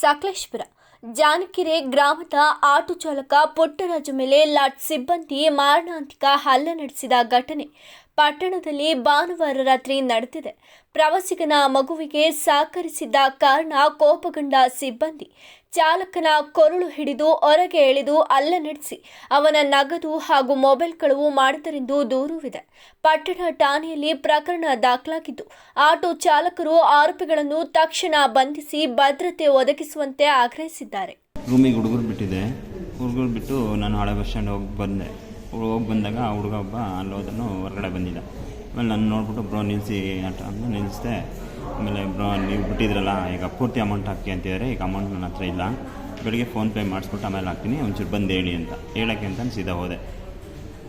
ಸಕಲೇಶ್ಪುರ. ಜಾನಕೆರೆ ಗ್ರಾಮದ ಆಟೋ ಚಾಲಕ ಪುಟ್ಟರಾಜು ಮೇಲೆ ಲಾಟ್ ಸಿಬ್ಬಂದಿ ಮಾರಣಾಂತಿಕ ಹಲ್ಲೆ ನಡೆಸಿದ ಘಟನೆ. ಪಟ್ಟಣದಲ್ಲಿ ಭಾನುವಾರ ರಾತ್ರಿ ನಡೆದಿದೆ. ಪ್ರವಾಸಿಗನ ಮಗುವಿಗೆ ಸಹಕರಿಸಿದ್ದ ಕಾರಣ ಕೋಪಗೊಂಡ ಸಿಬ್ಬಂದಿ ಚಾಲಕನ ಕೊರಳು ಹಿಡಿದು ಹೊರಗೆ ಎಳೆದು ಅಲ್ಲ ನಡೆಸಿ ಅವನ ನಗದು ಹಾಗೂ ಮೊಬೈಲ್ ಕಳವು ಮಾಡಿದರೆಂದು ದೂರುವಿದೆ. ಪಟ್ಟಣ ಠಾಣೆಯಲ್ಲಿ ಪ್ರಕರಣ ದಾಖಲಾಗಿದ್ದು, ಆಟೋ ಚಾಲಕರು ಆರೋಪಿಗಳನ್ನು ತಕ್ಷಣ ಬಂಧಿಸಿ ಭದ್ರತೆ ಒದಗಿಸುವಂತೆ ಆಗ್ರಹಿಸಿದ್ದಾರೆ. ರೂಮಿಗೆ ಹುಡುಗರು ಬಿಟ್ಟಿದೆ. ಹುಡುಗರು ಬಿಟ್ಟು ನಾನು ಹಳೆ ಬಸ್ ಸ್ಟ್ಯಾಂಡ್ ಹೋಗಿ ಬಂದೆ. ಹೋಗಿ ಬಂದಾಗ ಆ ಹುಡುಗ ಒಬ್ಬ ಅಲ್ಲಿ ಹೋದನು, ಹೊರಗಡೆ ಬಂದಿದ್ದ. ಆಮೇಲೆ ನಾನು ನೋಡ್ಬಿಟ್ಟು, ಬ್ರೋ ನಿಲ್ಲಿಸಿ ಆಟ. ಅಂತ ನಿಲ್ಲಿಸಿದೆ ಆಮೇಲೆ, ಬ್ರೋ, ನೀವು ಬಿಟ್ಟಿದ್ರಲ್ಲ, ಈಗ ಪೂರ್ತಿ ಅಮೌಂಟ್ ಹಾಕಿ ಅಂತಿದ್ದಾರೆ ಈಗ ಅಮೌಂಟ್ ನನ್ನ ಹತ್ರ ಇಲ್ಲ. ಬೆಳಿಗ್ಗೆ ಫೋನ್ಪೇ ಮಾಡಿಸ್ಬಿಟ್ಟು ಆಮೇಲೆ ಹಾಕ್ತೀನಿ, ಒಂಚೂರು ಬಂದು ಹೇಳಿ ಅಂತ. ಹೇಳೋಕ್ಕೆ ಅಂತ ಸೀದಾ ಹೋದೆ.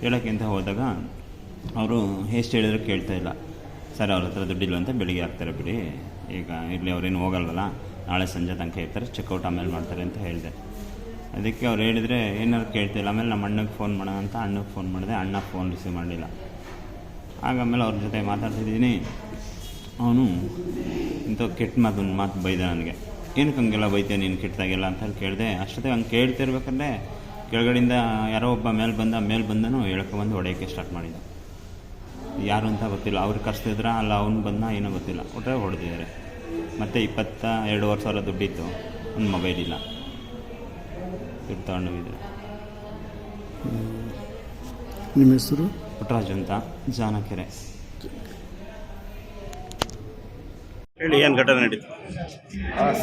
ಹೇಳೋಕ್ಕೆ ಅಂತ ಹೋದಾಗ, ಅವರು ಎಷ್ಟು ಹೇಳಿದ್ರು ಕೇಳ್ತಾ ಇಲ್ಲ. ಸರ್, ಅವ್ರ ಹತ್ರ ದುಡ್ಡಿಲ್ಲ ಅಂತ ಬೆಳಿಗ್ಗೆ ಹಾಕ್ತಾರೆ ಬಿಡಿ. ಈಗ ಇರಲಿ ಅವ್ರೇನು ಹೋಗಲ್ವಲ್ಲ. ನಾಳೆ ಸಂಜೆ ತನಕ ಇರ್ತಾರೆ ಚೆಕ್ಔಟ್ ಆಮೇಲೆ ಮಾಡ್ತಾರೆ ಅಂತ ಹೇಳಿದೆ. ಅದಕ್ಕೆ ಅವ್ರು ಹೇಳಿದರೆ, ಏನಾದ್ರು ಕೇಳ್ತಿಲ್ಲ. ಆಮೇಲೆ ನಮ್ಮ ಅಣ್ಣಗೆ ಫೋನ್ ಮಾಡೋಣ ಅಂತ ಅಣ್ಣಗೆ ಫೋನ್ ಮಾಡಿದೆ. ಅಣ್ಣ ಫೋನ್ ರಿಸೀವ್ ಮಾಡಲಿಲ್ಲ. ಆಗ ಆಮೇಲೆ ಅವ್ರ ಜೊತೆ ಮಾತಾಡ್ತಿದ್ದೀನಿ. ಅವನು ಇಂಥ ಕೆಟ್ಟ ಮಾತು ಮಾತು ಬೈದ ನನಗೆ. ಏನಕ್ಕೆ ಹಂಗೆಲ್ಲ ಬೈತೆ ನೀನು ಕೆಟ್ಟದಾಗೆಲ್ಲ? ಅಂತ ಹೇಳಿ ಕೇಳಿದೆ. ಅಷ್ಟೊತ್ತಿಗೆ ಹಂಗೆ ಕೇಳ್ತಿರ್ಬೇಕಂದ್ರೆ, ಕೆಳಗಡೆಯಿಂದ ಯಾರೋ ಒಬ್ಬ ಮೇಲೆ ಬಂದ, ಮೇಲೆ ಬಂದನು ಬಂದು ಹೊಡೆಯೋಕ್ಕೆ ಸ್ಟಾರ್ಟ್ ಮಾಡಿದ. ಯಾರು ಅಂತ ಗೊತ್ತಿಲ್ಲ. ಅವ್ರು ಕರ್ಸ್ತಿದ್ರ ಅಲ್ಲ, ಅವ್ನು ಬಂದ ಏನೋ ಗೊತ್ತಿಲ್ಲ. ಒಟ್ಟರೆ ಹೊಡೆದಿದ್ದಾರೆ. ಮತ್ತು ಇಪ್ಪತ್ತ ಎರಡೂವರೆ ಸಾವಿರ ದುಡ್ಡಿತ್ತು. ಒಂದು ಮೊಬೈಲ್ ಇಲ್ಲ. ತಗೊಂಡೋಗಿದ್ದಾರೆ ನಿಮ್ಮ ಹೆಸರು? ಪುಟ್ಟರಾಜು ಅಂತ ಜಾನಕೆರೆ. ಹೇಳಿ ಏನು ಘಟನೆ ನಡೀತು?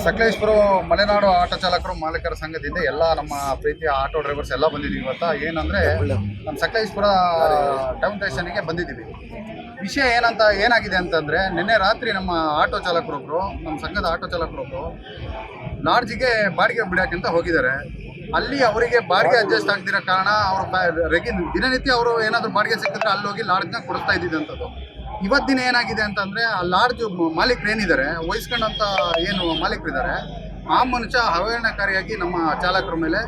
ಸಕಲೇಶ್ಪುರ ಮಲೆನಾಡು ಆಟೋ ಚಾಲಕರು ಮಾಲೀಕರ ಸಂಘದಿಂದ ಎಲ್ಲ ನಮ್ಮ ಪ್ರೀತಿಯ ಆಟೋ ಡ್ರೈವರ್ಸ್ ಎಲ್ಲ ಬಂದಿದ್ದೀವಿ ಇವತ್ತ. ಏನಂದ್ರೆ ನಮ್ಮ ಸಕಲೇಶ್ಪುರ ಟೌನ್ ಸ್ಟೇಷನ್ಗೆ ಬಂದಿದ್ದೀವಿ. ವಿಷಯ ಏನಂತ ಏನಾಗಿದೆ ಅಂತಂದ್ರೆ ನಿನ್ನೆ ರಾತ್ರಿ ನಮ್ಮ ಆಟೋ ಚಾಲಕರೊಬ್ರು ನಮ್ಮ ಸಂಘದ ಆಟೋ ಚಾಲಕರೊಬ್ರು ಲಾಡ್ಜಿಗೆ ಬಾಡಿಗೆ ಬಿಡೋಕ್ಕಂತ ಹೋಗಿದ್ದಾರೆ. ಅಲ್ಲಿ ಅವರಿಗೆ ಬಾಡಿಗೆ ಅಡ್ಜಸ್ಟ್ ಆಗ್ತಿರೋ ಕಾರಣ ಅವರು ರೆಗಿ ದಿನನಿತ್ಯ ಅವರು ಏನಾದರೂ ಬಾಡಿಗೆ ಸಿಕ್ಕಿದ್ರೆ ಅಲ್ಲಿ ಹೋಗಿ ಲಾಡ್ಜ್ನ ಕೊಡಿಸ್ತಾ ಇದ್ದಿದ್ದಂಥದ್ದು ಇವತ್ತಿನ ಏನಾಗಿದೆ ಅಂತಂದರೆ ಆ ಲಾಡ್ಜ್ ಮಾಲೀಕರು ಏನಿದ್ದಾರೆ ವಹಿಸ್ಕೊಂಡಂಥ ಏನು ಮಾಲೀಕರಿದ್ದಾರೆ, ಆ ಮನುಷ್ಯ ಅವಹೇಳನಕಾರಿಯಾಗಿ ನಮ್ಮ ಚಾಲಕರ ಮೇಲೆ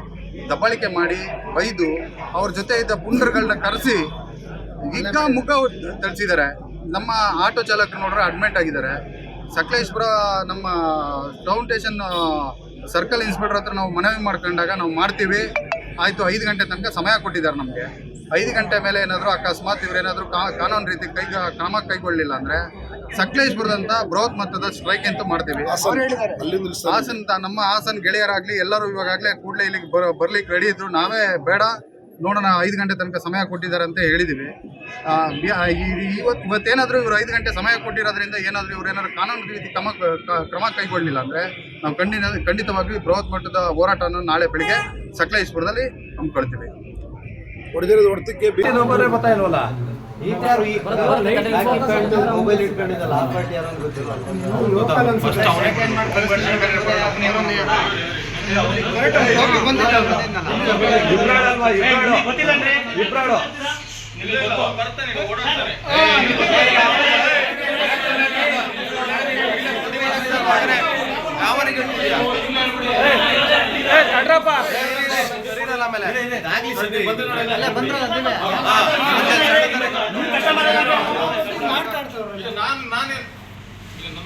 ದಬ್ಬಾಳಿಕೆ ಮಾಡಿ, ಬೈದು, ಅವ್ರ ಜೊತೆ ಇದ್ದ ಪುಂಡರ್ಗಳನ್ನ ಕರೆಸಿ, ಈಗ ಮುಖ ತಳಿಸಿದ್ದಾರೆ ನಮ್ಮ ಆಟೋ ಚಾಲಕರು ನೋಡ್ರೆ ಅಡ್ಮಿಟ್ ಆಗಿದ್ದಾರೆ. ಸಕಲೇಶ್ಪುರ ನಮ್ಮ ಟೌನ್ ಸ್ಟೇಷನ್ ಸರ್ಕಲ್ ಇನ್ಸ್ಪೆಕ್ಟರ್ ಹತ್ರ ನಾವು ಮನವಿ ಮಾಡ್ಕೊಂಡಾಗ ನಾವು ಮಾಡ್ತೀವಿ. ಆಯಿತು ಐದು ಗಂಟೆ ತನಕ ಸಮಯ ಕೊಟ್ಟಿದ್ದಾರೆ ನಮಗೆ. ಐದು ಗಂಟೆ ಮೇಲೆ ಏನಾದರೂ ಅಕಸ್ಮಾತ್ ಇವರೇನಾದರೂ ಕಾನೂನು ರೀತಿ ಕೈ ಕ್ರಮ ಕೈಗೊಳ್ಳಿಲ್ಲ ಅಂದರೆ ಸಕಲೇಶ್ಪುರದಂಥ ಬೃಹತ್ ಮೊತ್ತದ ಸ್ಟ್ರೈಕ್ ಅಂತೂ ಮಾಡ್ತೀವಿ. ಹಾಸನ ನಮ್ಮ ಹಾಸನ ಗೆಳೆಯರಾಗಲಿ ಎಲ್ಲರೂ ಇವಾಗಲೇ ಕೂಡಲೇ ಇಲ್ಲಿಗೆ ಬರಲಿಕ್ಕೆ ಬರ್ಲಿಕ್ಕೆ ರೆಡಿ ಇದ್ರು. ನಾವೇ ಬೇಡ. ನೋಡೋಣ ಐದು ಗಂಟೆ ತನಕ ಸಮಯ ಕೊಟ್ಟಿದ್ದಾರೆ ಅಂತ ಹೇಳಿದ್ದೀವಿ ಇವತ್ತು ಇವತ್ತೇನಾದರೂ ಇವರು ಐದು ಗಂಟೆ ಸಮಯ ಕೊಟ್ಟಿರೋದ್ರಿಂದ ಏನಾದರೂ ಇವರು ಏನಾದರೂ ಕಾನೂನು ರೀತಿ ಕ್ರಮ ಕ್ರಮ ಕೈಗೊಳ್ಳಿಲ್ಲ ಅಂದರೆ ನಾವು ಖಂಡಿತ ಖಂಡಿತವಾಗಿ ಬೃಹತ್ ಮಟ್ಟದ ಹೋರಾಟವನ್ನು ನಾಳೆ ಬೆಳಿಗ್ಗೆ ಸಕಲೇಶ್ಪುರದಲ್ಲಿ ಹಮ್ಮಿಕೊಳ್ತೀವಿ ಹೊಡೆದಿರೋದು ಹೊಡೆತಕ್ಕೆ ಮೊಬೈಲ್ ಇಟ್ಕೊಂಡಿದ್ದಲ್ಲ ಆ ಪಾರ್ಟಿ ಯಾರು ಅಂತ ಗೊತ್ತಿಲ್ಲ ಇದ್ಯಾರು ಈ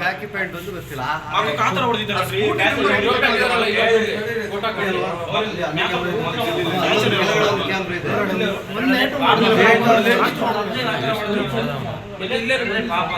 ಕಾಕಿ ಪ್ಯಾಂಟ್ ಒಂದು ಗೊತ್ತಿಲ್ಲ ಪಾಪ